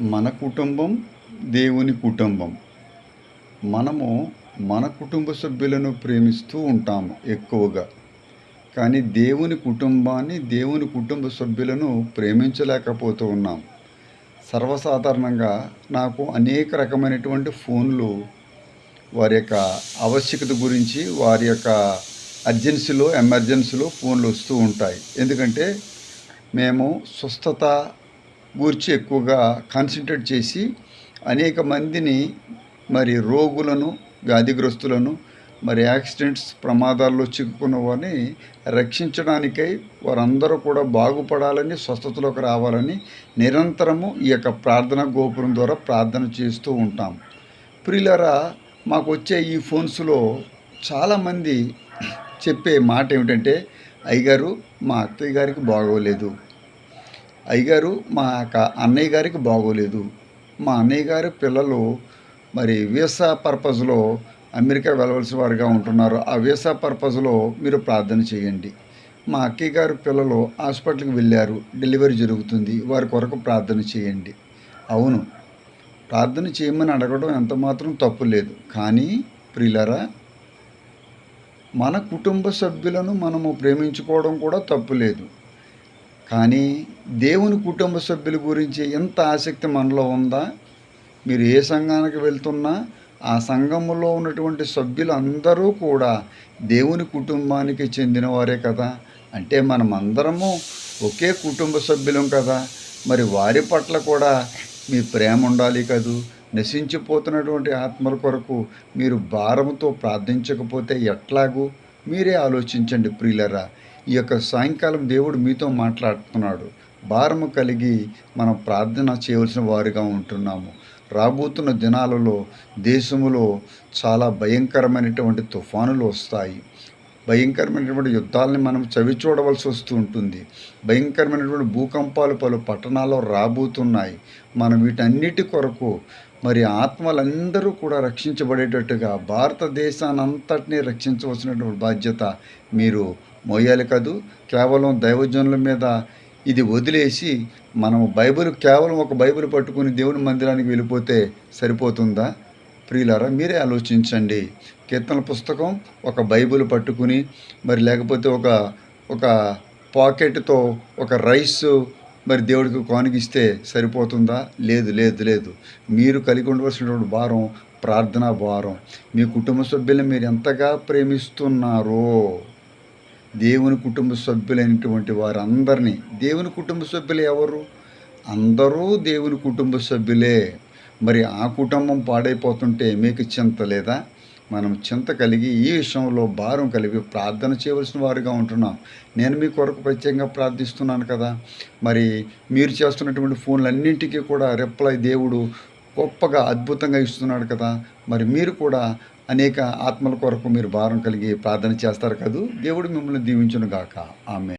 మన కుటుంబం దేవుని కుటుంబం. మనము మన కుటుంబ సభ్యులను ప్రేమిస్తూ ఉంటాము ఎక్కువగా. కానీ దేవుని కుటుంబాన్ని దేవుని కుటుంబ సభ్యులను ప్రేమించలేకపోతూ ఉన్నాం. సర్వసాధారణంగా నాకు అనేక రకమైనటువంటి ఫోన్లు వారి యొక్క ఆవశ్యకత గురించి వారి యొక్క అర్జెన్సీలో ఎమర్జెన్సీలో ఫోన్లు వస్తూ ఉంటాయి. ఎందుకంటే మేము స్వస్థత గూర్చి ఎక్కువగా కాన్సన్ట్రేట్ చేసి అనేక మందిని మరి రోగులను వ్యాధిగ్రస్తులను మరి యాక్సిడెంట్స్ ప్రమాదాల్లో చిక్కుకున్న వారిని రక్షించడానికై వారందరూ కూడా బాగుపడాలని స్వస్థతలోకి రావాలని నిరంతరము ఈ యొక్క ప్రార్థన గోపురం ద్వారా ప్రార్థన చేస్తూ ఉంటాం. ప్రియులరా మాకు వచ్చే ఈ ఫోన్స్లో చాలామంది చెప్పే మాట ఏమిటంటే అయ్యగారు మా అత్తయ్య గారికి బాగోలేదు. అయ్యగారు మా యొక్క అన్నయ్య గారికి బాగోలేదు. మా అన్నయ్య గారి పిల్లలు మరి వీసా పర్పస్లో అమెరికా వెళ్ళవలసిన వారుగా ఉంటున్నారు. ఆ వీసా పర్పస్లో మీరు ప్రార్థన చేయండి. మా అక్కయ్య గారి పిల్లలు హాస్పిటల్కి వెళ్ళారు. డెలివరీ జరుగుతుంది. వారి కొరకు ప్రార్థన చేయండి. అవును. ప్రార్థన చేయమని అడగడం ఎంత మాత్రం తప్పు లేదు. కానీ ప్రిలరా మన కుటుంబ సభ్యులను మనము ప్రేమించుకోవడం కూడా తప్పు లేదు. కానీ దేవుని కుటుంబ సభ్యుల గురించి ఎంత ఆసక్తి మనలో ఉందా? మీరు ఏ సంఘానికి వెళ్తున్నా ఆ సంఘములో ఉన్నటువంటి సభ్యులు అందరూ కూడా దేవుని కుటుంబానికి చెందినవారే కదా. అంటే మనమందరము ఒకే కుటుంబ సభ్యులం కదా. మరి వారి పట్ల కూడా మీ ప్రేమ ఉండాలి కదూ? నశించిపోతున్నటువంటి ఆత్మల కొరకు మీరు భారంతో ప్రార్థించకపోతే ఎట్లాగూ? మీరే ఆలోచించండి ప్రియులరా. ఈ యొక్క సాయంకాలం దేవుడు మీతో మాట్లాడుతున్నాడు. భారము కలిగి మనం ప్రార్థన చేయవలసిన వారుగా ఉంటున్నాము. రాబోతున్న దినాలలో దేశములో చాలా భయంకరమైనటువంటి తుఫానులు వస్తాయి. భయంకరమైనటువంటి యుద్ధాలని మనం చవి చూడవలసి వస్తూ ఉంటుంది. భయంకరమైనటువంటి భూకంపాలు పలు పట్టణాల్లో రాబోతున్నాయి. మనం వీటన్నిటి కొరకు మరి ఆత్మలందరూ కూడా రక్షించబడేటట్టుగా భారతదేశానంతటినీ రక్షించవలసినటువంటి బాధ్యత మీరు మోయాలి కదూ కేవలం దైవజనుల మీద ఇది వదిలేసి మనం బైబిల్ కేవలం ఒక బైబిల్ పట్టుకుని దేవుని మందిరానికి వెళ్ళిపోతే సరిపోతుందా? ప్రియులారా మీరే ఆలోచించండి. కీర్తన పుస్తకం ఒక బైబిల్ పట్టుకుని మరి లేకపోతే ఒక ఒక పాకెట్తో ఒక రైస్ మరి దేవుడికి కానుగిస్తే సరిపోతుందా? లేదు లేదు లేదు. మీరు కలిగి ఉండవలసినటువంటి భారం ప్రార్థనా భారం. మీ కుటుంబ సభ్యులను మీరు ఎంతగా ప్రేమిస్తున్నారో దేవుని కుటుంబ సభ్యులైనటువంటి వారందరినీ దేవుని కుటుంబ సభ్యులు ఎవరు? అందరూ దేవుని కుటుంబ సభ్యులే. మరి ఆ కుటుంబం పాడైపోతుంటే మీకు చింత లేదా? మనం చింత కలిగి ఈ విషయంలో భారం కలిగి ప్రార్థన చేయవలసిన వారుగా ఉంటున్నాం. నేను మీ కొరకు ప్రత్యేకంగా ప్రార్థిస్తున్నాను కదా. మరి మీరు చేస్తున్నటువంటి ఫోన్లన్నింటికీ కూడా రిప్లై దేవుడు గొప్పగా అద్భుతంగా ఇస్తున్నాడు కదా. మరి మీరు కూడా అనేక ఆత్మల కొరకు మీరు భారం కలిగి ప్రార్థన చేస్తారు కదూ. దేవుడు మిమ్మల్ని దీవించును గాక ఆమె